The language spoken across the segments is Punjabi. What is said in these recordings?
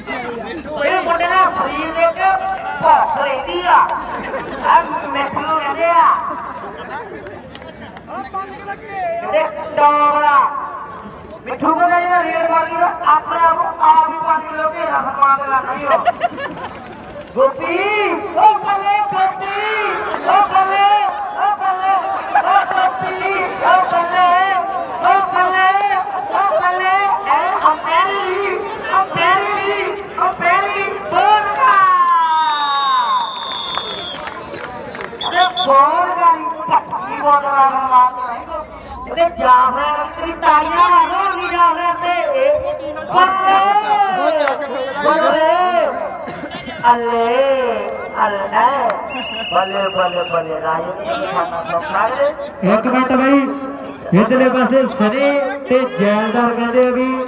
ਇਹ ਮੁੰਡੇ ਦਾ ਸਰੀਰ ਦੇ ਕੇ ਭੁੱਖ ਆ। ਆ। ਮੈਨੂੰ ਕਹਿੰਦੇ ਆ ਤੇ ਮਿੱਠੂ ਕਹਿੰਦਾ ਜਿਹੜਾ ਰੇਡ ਮਾਰੀ ਨਾ ਆਪਣੇ ਆਪ ਆਪ ਹੀ ਪਾਣੀ ਲੋ ਕੇ ਰਸ ਪਾ ਕੇ ਲਾ ਹੋ ਗੋਪੀ ਉਹ ਕਲੇ ਗੋਪੀ ਉਹ ਕਲੇ ਉਹ ਕਲੇ ਉਹ ਗੋਪੀ ਉਹ ਕਲੇ ਉਹ ਕਲੇ ਐ ਅਮੈਰੀ ਅਮੈਰੀ ਅਮੈਰੀ ਬੋਲਗਾ ਅਰੇ ਬੋਲਗਾ ਕੀ ਬੋਲਗਾ ਮਾਰ ਇਹਦੇ ਜਾਫਰ ਤੇਰੀ ਤਾਈਆਂ ਵਾਂਗੂ ਨਹੀਂ ਜਾਫਰ ਤੇ ਬੱਲੇ ਬੱਲੇ ਅੱਲੇ ਅੱਲੇ ਬੱਲੇ ਬੱਲੇ ਬੱਲੇ ਰਾਜੂ ਕੀ ਖਾਣਾ ਸੌਖਾ ਹੈ ਇੱਕ ਮਿੰਟ ਬਈ ਇਧਰਲੇ ਪਾਸੇ ਸਨੀ ਤੇ ਜੈਲਦਾਰ ਕਹਿੰਦੇ ਆ ਵੀ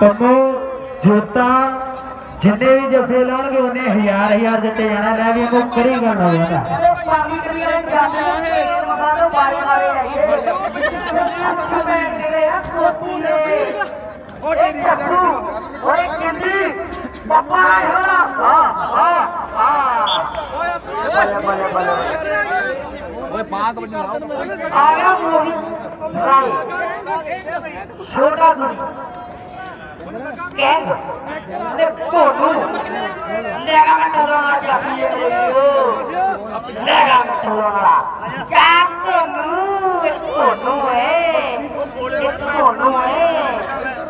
ਪੰਮੋ ਜੋਤਾ ਜਿੰਨੇ ਵੀ ਜਫੇ ਲਾਉਣਗੇ ਉਹਨੇ ਹਜ਼ਾਰ ਹਜ਼ਾਰ ਦਿੱਤੇ ਜਾਣਾ। ਲੈ ਵੀ ਕੋ ਕਰੀ ਗੱਲ ਜਾਂਦੇ ਨੇ ਬਾਰੇ ਬਾਰੇ ਚੱਕੂ ਓਏ ਕਿੰਦੀ ਬੱਲੇ ਓਏ ਬਾਗ ਬਣੀ ਲਾਓ। ਆ ਗਿਆ ਮੂਵੀ ਰਾਈ ਛੋਟਾ ਗੁਰੂ ਕਹਿੰਗ ਨੇ ਕੋਨੂ ਲੈਗਾ ਮੈਂ ਟੋਲਣਾ ਚਾਹੀਏ ਲੈਗਾ ਮੈਂ ਟੋਲਣਾ ਕਾ ਕੋਨੂ ਇਹ ਕੋਨੂ ਹੈ ਇਹ ਕੋਨੂ ਹੈ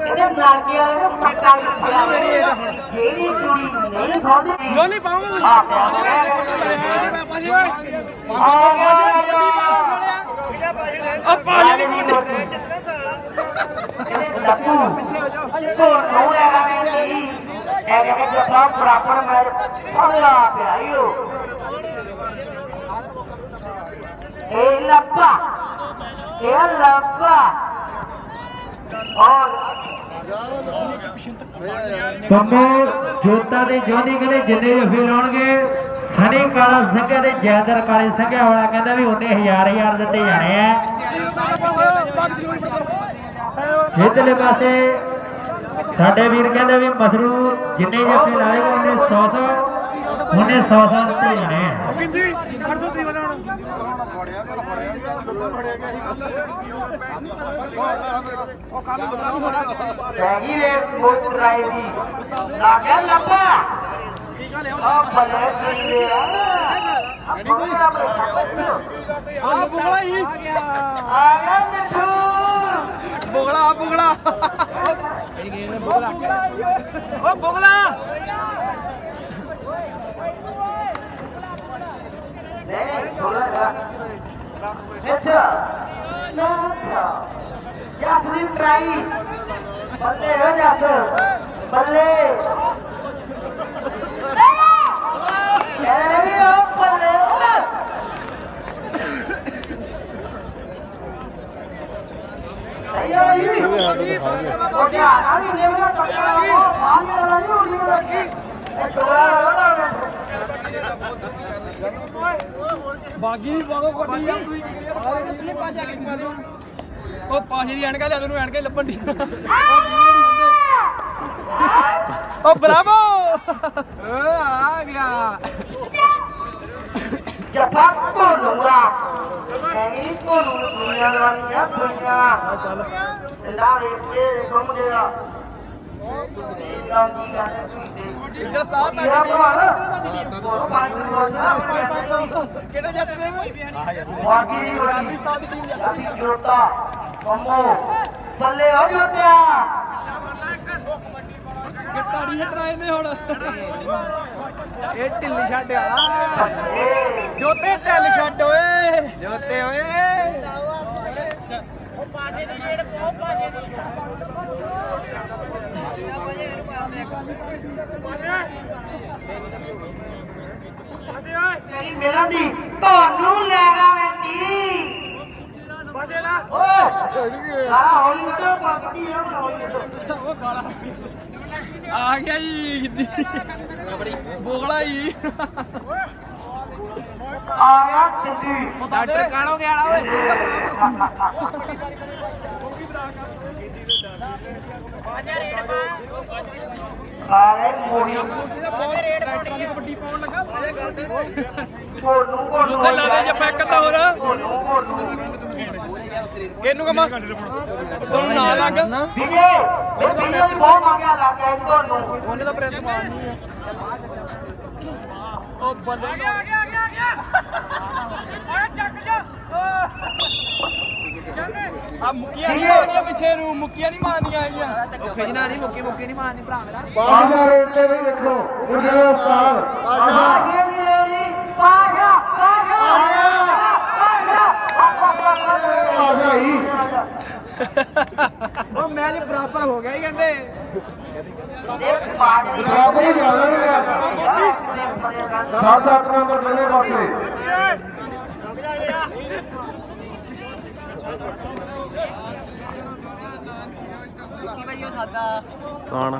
ਇਹਦੇ ਨਾਲ ਗਿਆ ਇਹ ਪੱਕਾ ਲਿਖਿਆ ਜਿਹੜੀ ਕੁੜੀ ਨਹੀਂ ਖਾਂਦੀ ਜੋ ਨਹੀਂ ਪਾਉਂਗਾ ਆ ਪਿਆ ਪਾਜੀ ਓਏ ਆ ਗਿਆ ਆ ਪਾਜੀ ਦੀ ਗੁੱਡੀ ਲੱਪੂ ਤੁਹਾਨੂੰ ਹੈਗਾ ਨਹੀਂ ਹੈਗਾ ਕਿ ਜਪਾ ਬਰਾਬਰ ਮੈਂ ਫੜਲਾ ਪਿਆ ਈਓ ਇਹ ਲੱਪਾ ਇਹ ਲੱਪਾ ਔਰ ਪੰਮੋ ਜੋਤਾ ਤੇ ਜੋਦੀ ਕਹਿੰਦੇ ਜਿੰਨੇ ਜਫੇ ਲਾਉਣਗੇ ਸਨੀ ਕਾਲਾ ਸੰਘਿਆ ਦੇ ਜੈਦਰ ਕਾਲੇ ਸੰਘਿਆ ਵਾਲਾ ਕਹਿੰਦਾ ਵੀ ਉਹਨੇ ਹਜ਼ਾਰ ਹਜ਼ਾਰ ਦਿੱਤੇ ਜਾਣੇ ਆ। ਇਧਰਲੇ ਪਾਸੇ ਸਾਡੇ ਵੀਰ ਕਹਿੰਦੇ ਵੀ ਮਸਰੂ ਜਿੰਨੇ ਜੱਫੇ ਲਾਏਗਾ ਉਹਨੇ 100 100 ਉਹਨੇ 100 100 ਦਿੱਤੇ ਜਾਣੇ ਆ। ਕਿੰਦੀ ਕਰ ਦੋ ਤੀ ਬਣਾਉਣ ਹੈਗੀ ਰੇ ਮੋਟ ਰਾਈ ਦੀ। ਆ। ਗਿਆ ਲੱਪਾ ਆ ਬੱਲੇ ਕਿੰਨੇ ਆ। ਆ ਬੁਗਲਾ ਹੀ ਆ ਗਿਆ ਮਿੱਠੂ। ਬੁਗਲਾ ਆ ਬੁਗਲਾ। ਓ ਬੁਗਲਾ। ਸਿੱਧਾ ਨਾ ਯਾਸ ਦੀ ਟਰਾਈ ਬੱਲੇ ਹੋ ਜਾਸ। ਬੱਲੇ। ਐ ਵੀ ਹੋ ਬੱਲੇ ਆਇਆ ਹੀ ਉਹ ਯਾਰ ਆ ਵੀ ਨੇ ਉਹ ਟੱਕਰ ਆ ਉਹ ਆ ਜਿਹੜਾ ਨਹੀਂ ਉਹ ਜਿਹੜਾ ਕੀ ਇਹ ਤੋਰਾ ਬਾਗੀ ਬਾਗੋ ਕੋਟੀ ਉਹ ਪਾਹੀ ਦੀ ਐਨਕਾ ਲਿਆ ਤੈਨੂੰ ਐਨਕਾ ਲੱਭਣ ਦੀ ਓ ਬਰਾਵੋ ਆ ਗਿਆ। ਜਫਾ ਕੋਨੂਰਾ ਨਹੀਂ ਕੋਨੂ ਦੁਨੀਆ ਵਾਲੀ ਆ ਦੁਨੀਆ ਚੱਲ ਲਾ ਇਹ ਘੁੰਮ ਗਿਆ? ਕਿਹੜੇ ਜੱਟ ਨੇ ਕੋਈ ਵੀ ਨਹੀਂ ਵਾਗੀ ਵਾਗੀ ਅਸੀਂ ਜੋਤਾ ਕੰਮੋ ਬੱਲੇ ਹੋ ਜੋਤਿਆ ਗਿੱਟਾੜੀ ਹਟਾਏ ਨੇ ਹੁਣ ਇਹ ਢਿੱਲ ਛੱਡਿਆ ਬੱਲੇ ਜੋਤੇ ਢਿੱਲ ਛੱਡ ਓਏ ਜੋਤੇ ਓਏ ਤੇਰੀ ਮੇਰਾ ਦੀ ਤੁਹਾਨੂੰ ਲੈਗਾ ਵੈਂਦੀ ਓਏ ਸਾਰਾ ਹੌਲੀ ਉੱਠੋ ਪੱਕੀ ਆ ਉਹ ਕਾਲਾ ਆ ਗਿਆ ਜੀ। ਗਿੱਦੀ ਬੋਗਲਾ ਜੀ। ਆ ਗਿਆ ਦਿੱਲੀ ਡਾਕਟਰ ਕਾਣੋ ਗਿਆ ਓਏ। ਆ ਗਏ ਮੋੜੀ ਟਰੈਕਟਰਾਂ ਦੀ ਕਬੱਡੀ ਪਾਉਣ ਲੱਗਾ ਕੋਨੂੰ ਲਾ ਦੇ ਜੇ ਪੈਕ ਤਾਂ ਹੋਰ। ਕਿਹਨੂੰ ਕਮਾ ਤੁਹਾਨੂੰ ਨਾ ਲੱਗ। ਵਿਜੇ ਇਹ ਵੀਡੀਓ ਦੀ ਬਹੁਤ ਮੰਗਿਆ ਲੱਗ ਗਿਆ ਤੁਹਾਨੂੰ ਉਹਨੇ ਤਾਂ ਪ੍ਰਿੰਸ ਮਾਰਨੀ ਆ। ਉਹ ਬੱਲੇ ਆ ਗਿਆ ਆ ਗਿਆ ਆ ਗਿਆ। ਓਏ, ਚੱਕ ਜਾ। ਆ ਮੁੱਕੀਆਂ ਨਹੀਂ ਮਾਰਨੀਆਂ ਪਿੱਛੇ ਨੂੰ ਮੁੱਕੀਆਂ ਨਹੀਂ ਮਾਰਨੀਆਂ ਆਈਆਂ ਖਿਜਣਾ ਨਹੀਂ ਮੁੱਕੀ ਮੁੱਕੀ ਨਹੀਂ ਮਾਰਨੀ ਭਰਾ ਮੇਰਾ ਬਾਦਸ਼ਾਹ ਰੋਡ ਤੇ ਵੀ ਦੇਖੋ ਉਹਦੇ ਉਸਤਾਦ ਆਸ਼ਾ ਆਗੇ ਦੀ ਰੇੜੀ ਪਾਜਾ ਪਾਜਾ ਪਾਜਾ ਆਸ਼ਾ ਹੀ ਉਹ ਮੈਚ ਬਰਾਬਰ ਹੋ ਗਿਆ ਹੀ ਕਹਿੰਦੇ ਇੱਕ ਬਾਜੀ ਬਰਾਬਰ ਹੀ ਜ਼ਿਆਦਾ ਨਹੀਂ ਰਿਹਾ ਸੱਤ ਅੱਠ ਨੰਬਰ ਦੋਨੇ ਪਾਸੇ ਕੀ ਸਾਦਾ ਕੌਣ?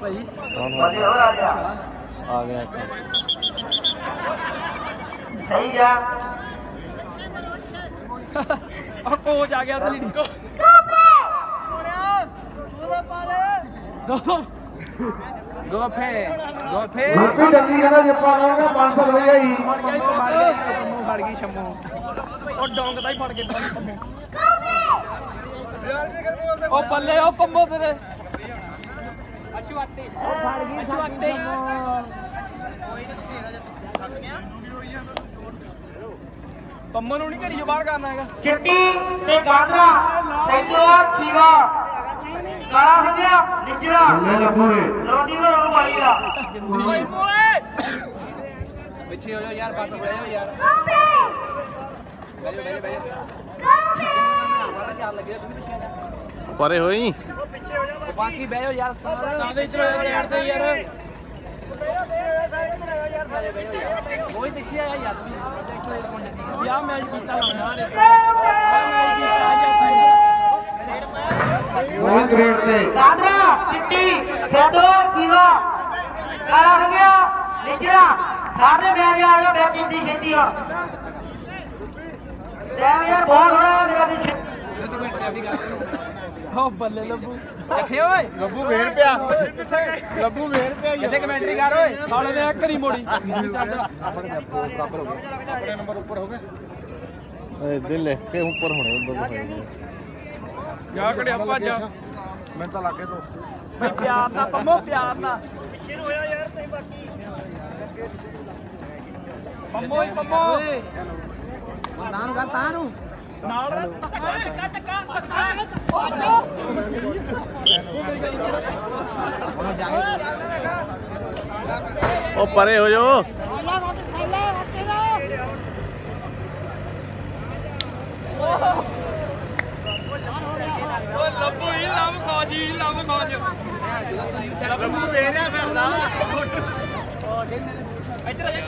ਭਾਈ। ਬੜੀ ਹੋ ਰਾਜਾ ਆ ਗਿਆ। ਸਹੀ ਆ। ਆ ਕੋਚ ਆ ਗਿਆ ਤੇ ਲੀਡੀ ਗੋਫੇ ਗੋਫੇ। ਗੁਰਪੀ ਡੱਲੀ ਕਹਿੰਦਾ ਜੇ ਪਾ ਲਾਂਗਾ 500 ਰੁਪਏ ਹੀ। ਫੜ ਗਈ ਸ਼ੰਮੂ ਉਹ ਡੋਂਗ ਦਾ ਹੀ ਫੜ ਕੇ ਪੰਮੋ। ਉਹ ਬੱਲੇ ਉਹ ਪੰਮੋ ਤੇਰੇ ਅਚਵਾਤੇ ਉਹ ਫੜ ਗਈ ਅਚਵਾਤੇ ਪੰਮੋ ਨੂੰ ਨਹੀਂ ਘੜੀ ਜੋ ਬਾਹਰ ਕਰਨਾ ਹੈਗਾ। ਚਿੱਟੀ ਤੇ ਗਾਦਰਾ ਸੈਂਦੋਰ ਖੀਵਾ ਕਾਲਾ ਸੰਗਿਆ ਨਿਜਰਾ। ਲੋਡੀ ਦਾ ਰੋਣ ਵਾਲੀ ਦਾ ਪਿੱਛੇ ਹੋ ਜਾ ਯਾਰ ਬਾਤ ਬਹਿ ਜਾ ਯਾਰ। ਬਹਿ ਜਾ ਬਹਿ ਜਾ ਬਹਿ ਪਰੇ ਹੋਈ? ਬਾਕੀ ਬਹਿ ਜਾ ਯਾਰ ਕਾਦੇ ਚ ਯਾਰ ਤੇ ਯਾਰ? ਕੋਈ ਦੇਖਿਆ ਆ ਯਾਰ ਯਾ ਮੈਚ ਕੀਤਾ ਲਾਉਣਾ ਨੇ ਮੈਚ ਕੀਤਾ ਕੋਈ ਗ੍ਰੇਡ ਤੇ। ਗਾਦਰਾ ਚਿੱਟੀ ਸੈਂਦੋਰ ਖੀਵਾ ਕਾਲਾ ਸੰਗਿਆ ਨਿਜਰਾ। ਸਾਡੇ ਬੈਗ ਆ ਜਾ ਬੈਗ ਕਿੰਦੀ ਛੇਤੀ ਆ ਯਾਰ ਬਹੁਤ ਹੋਣਾ ਮੇਰਾ ਦੀ ਓ ਬੱਲੇ ਲੱਭੂ ਚੱਖੇ ਓਏ ਲੱਭੂ ਵੇਰ ਪਿਆ ਲੱਭੂ ਵੇਰ ਪਿਆ ਕਿੱਥੇ ਕਮੈਂਟਰੀ ਕਰ ਓਏ ਸਾਲੇ ਨੇ ਇੱਕ ਨਹੀਂ ਮੋੜੀ ਏ ਦਿਲ ਲਿਖ ਕੇ ਉੱਪਰ ਹੋਣੇ ਉਧਰ ਹੋਣੇ ਜਾ ਕੜਿਆ ਭੱਜ ਮੈਂ ਤਾਂ ਲੱਗੇ ਤੋਂ ਬਈ ਪਿਆਰ ਨਾਲ ਪੰਮੋ ਪਿਆਰ ਨਾਲ ਪਿੱਛੇ ਨੂੰ ਹੋਇਆ ਯਾਰ ਤੇ ਬਾਕੀ ਪੰਮੋ ਹੀ ਪੰਮੋ ਨਾ ਉਹ ਪਰੇ ਹੋ ਜਾਓ। ਓ ਲੱਭੂ ਹੀ ਲੰਮ ਖਾਜੀ ਲੰਮ ਖਾਜ ਲੱਭੂ ਵੇਰਿਆ ਫਿਰਦਾ। ਇੱਧਰ ਆ ਜਾ।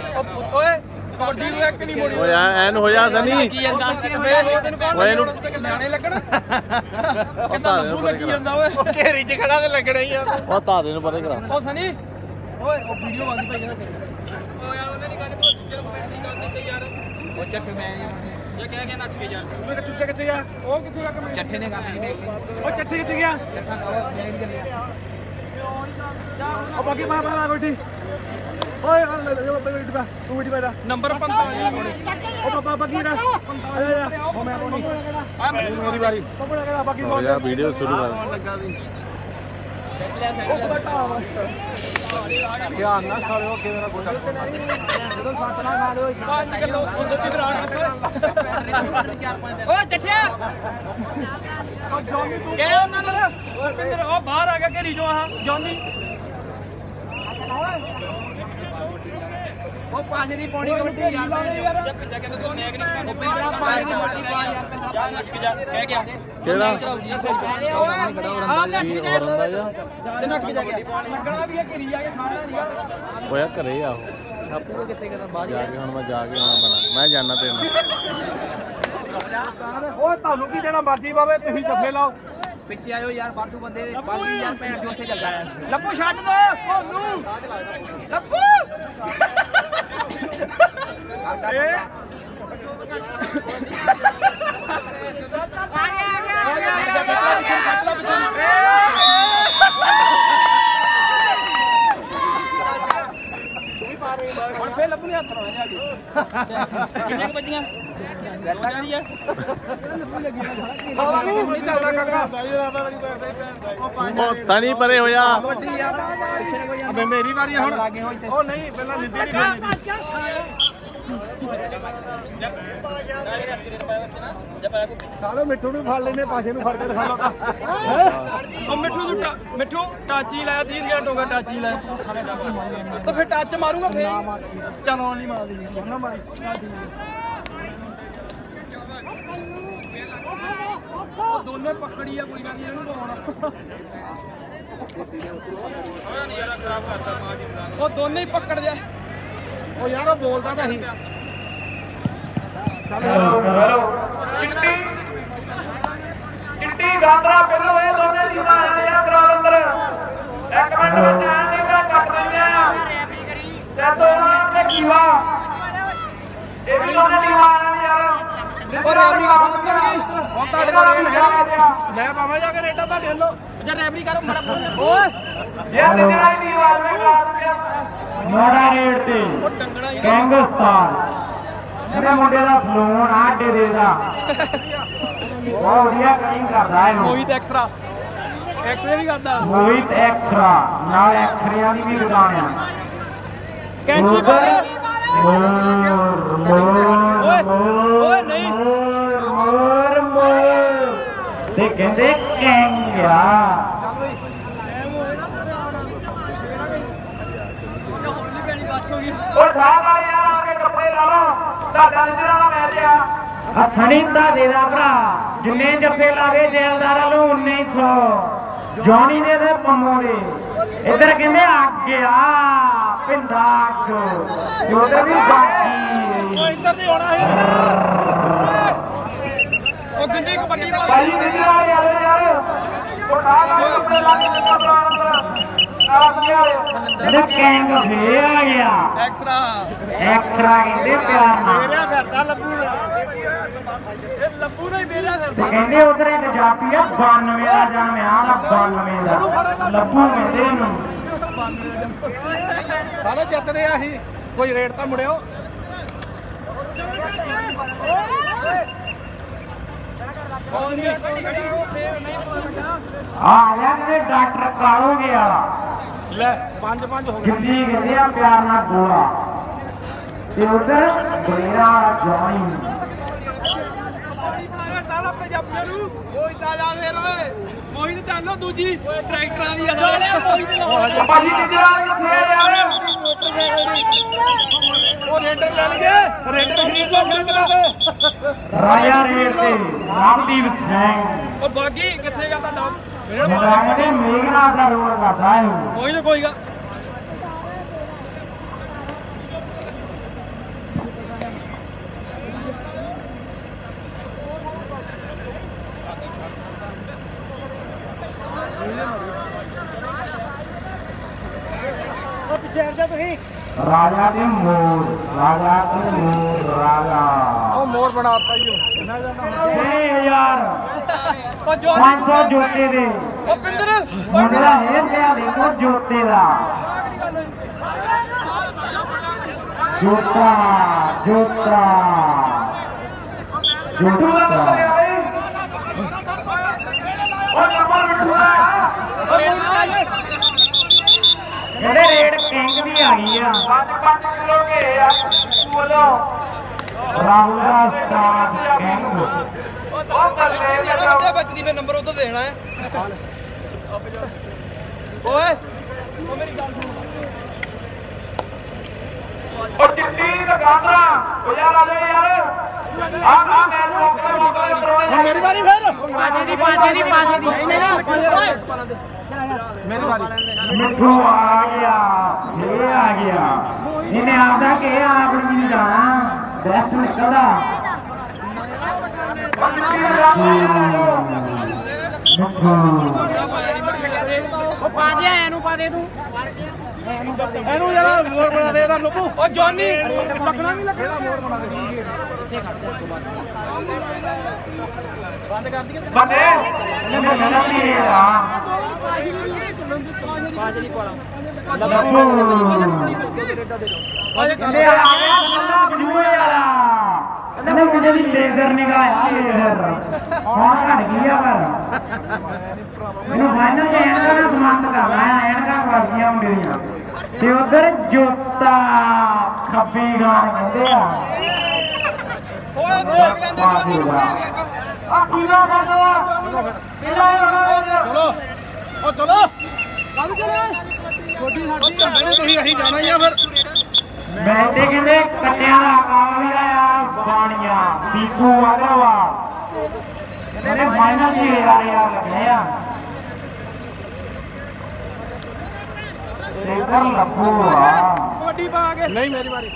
ਓਏ ਕਬੱਡੀ ਨੂੰ ਇੱਕ ਨਹੀਂ ਮੋੜੀ ਓ ਯਾਰ ਐਨ ਹੋ ਜਾ ਸਨੀ ਕੀ ਜਾਂਦਾ? ਵੇ ਤੈਨੂੰ ਕੌਣ ਓਏ ਇਹਨੂੰ- ਨਿਆਣੇ ਲੱਗਣ? ਕਿੰਨਾ ਤਾਂ ਲੱਭੂ ਲੱਗੀ ਜਾਂਦਾ ਓਏ। ਘੇਰੀ 'ਚ ਖੜਾ ਤੇ ਲੱਗਣਾ ਹੀ ਆ। ਉਹ ਤਾਂ ਦੇ ਨੂੰ ਪਰੇ ਕਰਾ। ਉਹ ਸਨੀ ਓਏ ਉਹ ਵੀਡੀਓ ਬੰਦ ਪਈ ਕਹਿੰਦਾ ਓ ਯਾਰ ਉਹਨੇ ਨਹੀਂ ਗੱਲ ਜਦੋਂ ਕਮੈਂਟਰੀ ਕਰ ਦਿੱਤੇ ਯਾਰ। ਉਹ ਚੱਠੇ ਮੈਂ ਇਹ ਕਹਿ ਗਿਆ ਨੱਠ ਕੇ ਯਾਰ ਤੂੰ ਕਿੱਥੇ ਕਿੱਥੇ ਗਿਆ ਉਹ ਕਿੱਥੇ ਗਿਆ ਕਮੈਂਟ ਚੱਠੇ ਨੇ ਗੱਲ ਨਹੀਂ ਉਹ ਚੱਠੇ ਕਿੱਥੇ ਗਿਆ? ਉਹ ਬਾਕੀ ਮਾ ਮਾ ਗੋਟੀ। ਓਏ ਆ ਲੈ ਲੈ ਬੈਠ ਬੈ ਤੂੰ ਬੈਠ ਬੈਠ ਨੰਬਰ 45 ਉਹ ਬਾਬਾ ਬਾਕੀ ਨਾ। ਆ ਜਾ ਜਾ। ਉਹ ਮੈਂ ਕੋਣੀ ਆ ਮੇਰੀ ਵਾਰੀ। ਬਾਕੀ ਜਾ। ਵੀਡੀਓ ਸ਼ੁਰੂ ਕਰ। ਧਿਆਨ ਨਾਲ ਸਾਲਿਓ ਅੱਗੇ ਮੇਰਾ ਕੋਈ ਪੰਜ ਕਿਲੋ ਉਧਰ ਦੀ ਬਰਾੜ ਓ ਚੱਠਿਆ ਕਹਿ ਉਹਨਾਂ ਨੂੰ। ਓ ਪਿੰਦਰ ਉਹ ਬਾਹਰ ਆ ਗਿਆ ਘੇਰੀ ਜੋ ਆਹ ਜੌਨੀ। ਉਹ ਪੰਜ ਦੀ ਪੌਣੀ ਕਬੱਡੀ ਯਾਰ ਜਾ ਕੇ ਤੂੰ ਨੈਕ ਨਹੀਂ ਉਹ ਪਿੰਦਰਾ ਪੰਜ ਦੀ ਕਬੱਡੀ ਪਾ ਯਾਰ ਪਿੰਦਰਾ ਜਾ ਨੱਠ ਜਾ ਕਹਿ ਗਿਆ ਕਿਹੜਾ? ਆ ਨੱਠ ਜਾ ਤੇ ਨੱਠ ਜਾ ਗਿਆ ਲੱਗਣਾ ਵੀ ਹੈ ਘੇਰੀ ਜਾ ਕੇ ਖਾਣਾ ਨਹੀਂ ਹੋਇਆ ਘਰੇ ਆ ਉਹ। ਆਪੂ ਕਿੱਥੇ ਕਰਦਾ ਬਾਹਰ ਜਾ ਕੇ ਹੁਣ ਮੈਂ ਜਾ ਕੇ ਆਉਣਾ ਬਣਾ। ਮੈਂ ਜਾਣਾ ਤੇਰੇ ਨਾਲ। ਓਏ ਤੁਹਾਨੂੰ ਕੀ ਦੇਣਾ? ਮਰਜ਼ੀ ਬਾਵੇ ਤੁਸੀਂ ਜੱਫੇ ਲਾਓ। ਪਿੱਛੇ ਆਇਓ ਯਾਰ ਬਾਟੂ ਬੰਦੇ ਬਾਕੀ ਯਾਰ ਭੈਣ ਜੋ ਉੱਥੇ ਚੱਲਦਾ ਆ ਲੱਭੂ ਛੱਡ ਦੋ ਕੋਨੂੰ ਲੱਭੂ। ਆ ਗਿਆ ਕਿੰਨੇ ਕੁ ਵੱਜੀਆਂ? ਦੋ ਹਜ਼ਾਰ ਹੀ ਆ। ਹਵਾ ਨਹੀਂ ਚੱਲਦਾ ਕਾਕਾ। ਉਹ ਸਣੀ ਪਰੇ ਹੋ ਜਾ ਅਬੇ ਮੇਰੀ ਵਾਰੀ ਹੁਣ। ਉਹ ਨਹੀਂ ਪਹਿਲਾਂ ਨਹੀਂ ਸਾਲੋ ਮਿੱਠੂ ਨੂੰ ਫੜ ਲੈਨੇ ਪਾਸੇ ਨੂੰ ਫੜ ਕੇ ਦਿਖਾ ਲਓ। ਉਹ ਮਿੱਠੂ ਟਾ- ਮਿੱਠੂ ਟੱਚ ਹੀ ਲਾਇਆ 30 ਸਕਿੰਟ ਹੋ ਗਿਆ ਟੱਚ ਹੀ ਲਾਇਆ ਤਾਂ ਫਿਰ ਟੱਚ ਮਾਰੂਗਾ ਫੇਰ। ਚਲੋ ਨਹੀਂ ਮਾਰਦੀ। ਨਾ ਮਾਰੀ। ਉਹ ਦੋਨੇ ਪਕੜੀ ਆ ਕੋਈ ਗੱਲ ਨਹੀਂ ਇਹਨੂੰ ਪਾਉਣਾ। ਉਹ ਦੋਨੇ ਹੀ ਪਕੜ ਜਾ। ਉਹ ਯਾਰ ਉਹ ਬੋਲਦਾ ਤਾਂ ਹੈਲੋ ਚਿੱਟੀ। ਚਿੱਟੀ ਗਾਂਦਰਾ ਬਿੱਲੂ ਇਹ ਦੋਨੇ ਦੀ ਆ ਰਹੇ ਆ ਗਰਾਊਂਡ ਅੰਦਰ। ਇੱਕ ਮਿੰਟ ਵਿੱਚ ਐਂ ਨਹੀਂ ਮੇਰਾ ਕੱਟ ਦਿੰਦੇ ਆ। ਤੇ ਦੋਨਾਂ ਤੇ ਕੀਵਾ ਇਹ ਵੀ ਦੋਨੇ ਦੀ ਆ ਰੈਫਰੀ ਕਰ ਹੁਣ ਤੁਹਾਡੇ ਕੋਲ ਹੈ ਮੈਂ ਪਾਵਾਂ ਜਾ ਕੇ ਜਾ ਰੈਫਰੀ ਕਰ ਮੜਾ ਓਏ। ਜੇ ਆਵਾਜ਼ ਕਰਾ ਮੋੜਾ ਤੇ। ਮੁੰਡੇ ਦਾ ਸਲੂਨ ਆ ਅੱਡੇ ਦੇ ਦਾ। ਬਹੁਤ ਵਧੀਆ ਕਟਿੰਗ ਕਰਦਾ ਇਹਨੂੰ। ਮੋਹਿਤ ਐਕਸਟਰਾ ਐਕਸਰੇ ਵੀ ਕਰਦਾ। ਮੋਹਿਤ ਐਕਸਟਰਾ ਨਾਲ ਐਕਸਰਿਆਂ ਦੀ ਵੀ ਦੁਕਾਨ ਆ। ਕੈਂਚੀ ਮੋਰ ਓਏ, ਮੋਰ, ਓਏ, ਨਹੀਂ। ਮੋਰ ਮੋਰ ਤੇ ਕਹਿੰਦੇ ਕੈਂਗਿਆ ਉਹ ਸਾਹ ਵਾਲੇ ਯਾਰ ਆ ਕੇ ਕੱਪੜੇ ਲਾ ਲਓ ਤੁਹਾਡਾ ਜਿਹੜਾ ਦਾ ਮੈਚ ਆ ਹਥਣੀ ਦਾ ਦੇ ਭਰਾ ਜਿੰਨੇ ਜੱਫੇ ਲਾਵੇ ਜੈਲਦਾਰਾਂ ਨੂੰ 1900 ਜੌਣੀ ਦੇ ਤੇ ਪੰਮੋ ਦੇ ਇਧਰ ਕਹਿੰਦੇ ਅੱਗ ਆ ਪਿੰਡਾ ਅੱਗ ਉਧਰ ਵੀ ਬਾਕੀ। ਇੱਧਰ ਦੀ ਹੋਣਾ ਹੈ ਉਹ ਗੰਦੀ ਕਬੱਡੀ ਭਾਈ ਨਿਕਲ ਆ ਯਾਰ ਯਾਰ ਉਹ ਕੱਪੜੇ ਲਾ ਕੇ ਨਾਲ ਪਿਆ ਇਹਦਾ ਕੈਂਗ ਫੇ ਆ ਗਿਆ। ਐਕਸਟਰਾ ਐਕਸਟਰਾ ਕਹਿੰਦੇ ਪਿਆਰ ਨਾਲ। ਮੇਰਿਆ ਫਿਰਦਾ ਲੱਭੂ ਨੇ ਇਹ ਲੱਭੂ ਨਹੀਂ ਮੇਰਾ ਤੇ ਕਹਿੰਦੇ ਉਧਰ ਇੱਕ ਜਾਪੀ ਆ 92 ਦਾ ਜਨਮ ਆ ਦਾ। 92 ਦਾ ਲੱਭੂ ਕਹਿੰਦੇ ਇਹਨੂੰ। ਸਾਲੋ ਜਿੱਤਦੇ ਆ ਅਸੀਂ। ਕੋਈ ਰੇਡ ਤਾਂ ਮੁੜਿਓ। ਆ ਗਿਆ ਕਹਿੰਦੇ ਡਾਕਟਰ ਕਾਲੋਗੇ ਵਾਲਾ ਲੈ ਪੰਜ ਪੰਜ ਹੋ ਗਏ। ਜਿੱਦੀ ਕਹਿੰਦੇ ਆ ਪਿਆਰ ਨਾਲ ਗੋਲਾ ਤੇ ਉਧਰ ਜੌਣੀ ਚੱਲ ਆਪਣੇ ਜਾਪੀਆਂ ਨੂੰ ਮੋਹਿਤ ਆ ਜਾ ਫੇਰ ਓਏ। ਮੋਹਿਤ ਚੱਲੋ ਦੂਜੀ। ਟਰੈਕਟਰਾਂ ਦੀ ਆ ਸਾਲਿਆ ਮੋਹਿਤ ਭਾਜੀ ਕਿੱਥੇ ਆ ਯਾਰ ਉਹ ਰੇਡਰ ਲੈ ਲਈਏ ਰੇਡਰ ਖਰੀਦ ਲਓ ਖਰੀਦ ਲਓ। ਰਾਜਾ ਰੇਡ ਤੇ ਰਾਮਦੀਪ ਸਿੰਘ ਉਹ ਬਾਗੀ ਕਿੱਥੇ ਗਿਆ ਤੁਹਾਡਾ? ਮਦਾਨ ਦੇ ਮੇਘਨਾਥ ਦਾ ਰੋਲ ਕਰਦਾ ਹੈ। ਮੋਹਿਤ ਕੋਈ ਗਾ ਰਾਜਾ ਦੇ ਮੋਰ ਰਾਜਾ ਦੇ ਮੋਰ ਰਾਜਾ। ਉਹ ਮੋਰ ਬਣਾਤਾ ਜੀ 6000 ਉਹ ਜੋ 500 ਜੋਤੇ ਦੇ। ਉਹ ਪਿੰਦਰ। ਮੁੰਡੇ ਦਾ ਹੇਰ ਲਿਆ ਦੇਖੋ ਜੋਤੇ ਦਾ। ਜੋਤਾ ਜੋਤਾ। ਜੋਤਾ। ਉਹ ਨੰਬਰ ਮੋਹਿਤ ਚੱਲ ਕਹਿੰਦੇ ਰੇਡ ਕਿੰਗ ਵੀ ਆ ਗਈ ਆ 5-5 ਕਿਲੋ ਕੇ ਆ ਬੋਲੋ ਰਾਹੁਲ ਦਾ ਸਟਾਰ ਕਿੰਗ ਉਹ ਕਰ ਲੈ ਜਿਹੜਾ ਬੰਦੇ ਬਚਦੀ ਫੇ ਨੰਬਰ ਉਧਰ ਦੇਣਾ ਹੈ ਓਏ ਉਹ ਮੇਰੀ ਗੱਲ ਸੁਣ ਉਹ ਚਿੱਟੀ ਗਾਂਦਰਾ ਉਹ ਯਾਰ ਆ ਜਾ ਯਾਰ ਮੇਰੀ ਵਾਰੀ ਫੇਰ ਪਾਜੇ ਦੀ ਪਾਜੇ ਦੀ ਪਾਜੇ ਦੀ ਮੇਰੀ ਵਾਰੀ ਮਿੱਠੂ ਆ ਗਿਆ ਇਹ ਆ ਗਿਆ। ਇਹਨੇ ਆਪਦਾ ਕਿ ਆਪ ਨਹੀਂ ਜਾਣਾ ਬੈਸਟ ਨਿਕਲਦਾ ਮਿੱਠੂ। ਉਹ ਪਾਜਿਆ ਇਹਨੂੰ ਪਾ ਦੇ ਤੂੰ। ਇਹਨੂੰ ਯਾਰ ਮੋਰ ਬਣਾ ਦੇ ਇਹਦਾ ਲੋਕੋ। ਓ ਜੌਨੀ ਲੱਗਣਾ ਨਹੀਂ ਲੱਗਣਾ। ਮੋਰ ਬਣਾ ਦੇ। ਬੰਦੇ ਇਹਨੇ ਮੇਰਾ ਵੀ ਆ। ਲੱਭੂ। ਲੈ ਆ ਬੰਦਾ ਬਜੂਏ ਵਾਲਾ। ਇਹਨੇ ਕਿਤੇ ਦੀ ਲੇਜ਼ਰ ਨਿਗਾਹ ਲੇਜ਼ਰ। ਹੁਣ ਘਟ ਗਈ ਆ ਪਰ। ਮੈਨੂੰ ਫਾਈਨਲ ਚ ਐਨਕਾਂ ਦਾ ਸਮਾਨ ਕਰਨਾ ਹੈ ਐਨਕਾਂ ਵਾਜੀਆਂ ਮੇਰੀਆਂ ਤੇ ਉਧਰ ਜੋਤਾ ਖੱਬੀ ਗਾਣ ਕਹਿੰਦੇ ਆ। ਓਏ ਰੋਕ ਲੈਂਦੇ ਜੌਨੀ ਨੂੰ ਆ ਕੀਲਾ ਕਰਦੋ ਕਿਲਾ ਚਲੋ। ਉਹ ਚਲੋ। ਕੱਲ ਚਲੇ ਛੋਟੀ ਸਾਡੀ ਝੰਡੇ ਨੇ ਤੁਸੀਂ ਅਸੀਂ ਜਾਣਾ ਹੀ ਆ ਫਿਰ। ਮੈਂ ਤੇ ਕਹਿੰਦੇ ਕੱਟਿਆਂ ਦਾ ਕੰਮ ਵੀ ਆਇਆ ਬਾਣੀਆਂ ਦੀਪੂ ਵਾਲਾ ਵਾ ਇਹਨੇ ਫਾਈਨਲ ਜੀ ਆ ਲੱਗੇ ਆ। ਤੇ ਇਧਰ ਲੱਭੂ ਆ। ਕਬੱਡੀ ਪਾ ਕੇ। ਨਹੀਂ ਮੇਰੀ ਵਾਰੀ।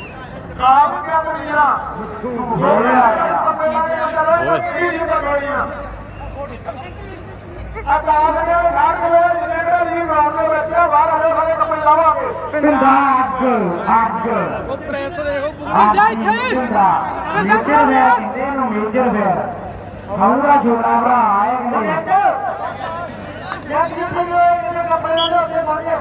ਅੱਗ ਅੱਗ ਉਹ ਪ੍ਰੈਸ ਦੇਖੋ ਪੂਰੀ ਜਾ ਇੱਥੇ। ਮੇਜਰ ਵੇਰ ਕਹਿੰਦੇ ਨੂੰ ਮੇਜਰ ਵੇਰ ਆਉਂਦਾ ਛੋੜਾ ਭਰਾ ਆਏ ਨੇ ਜੱਗ ਜੀ ਨੂੰ ਇਹਨੇ ਕੱਪੜੇ ਉਹਦੇ ਉੱਤੇ ਪਾਉਣੇ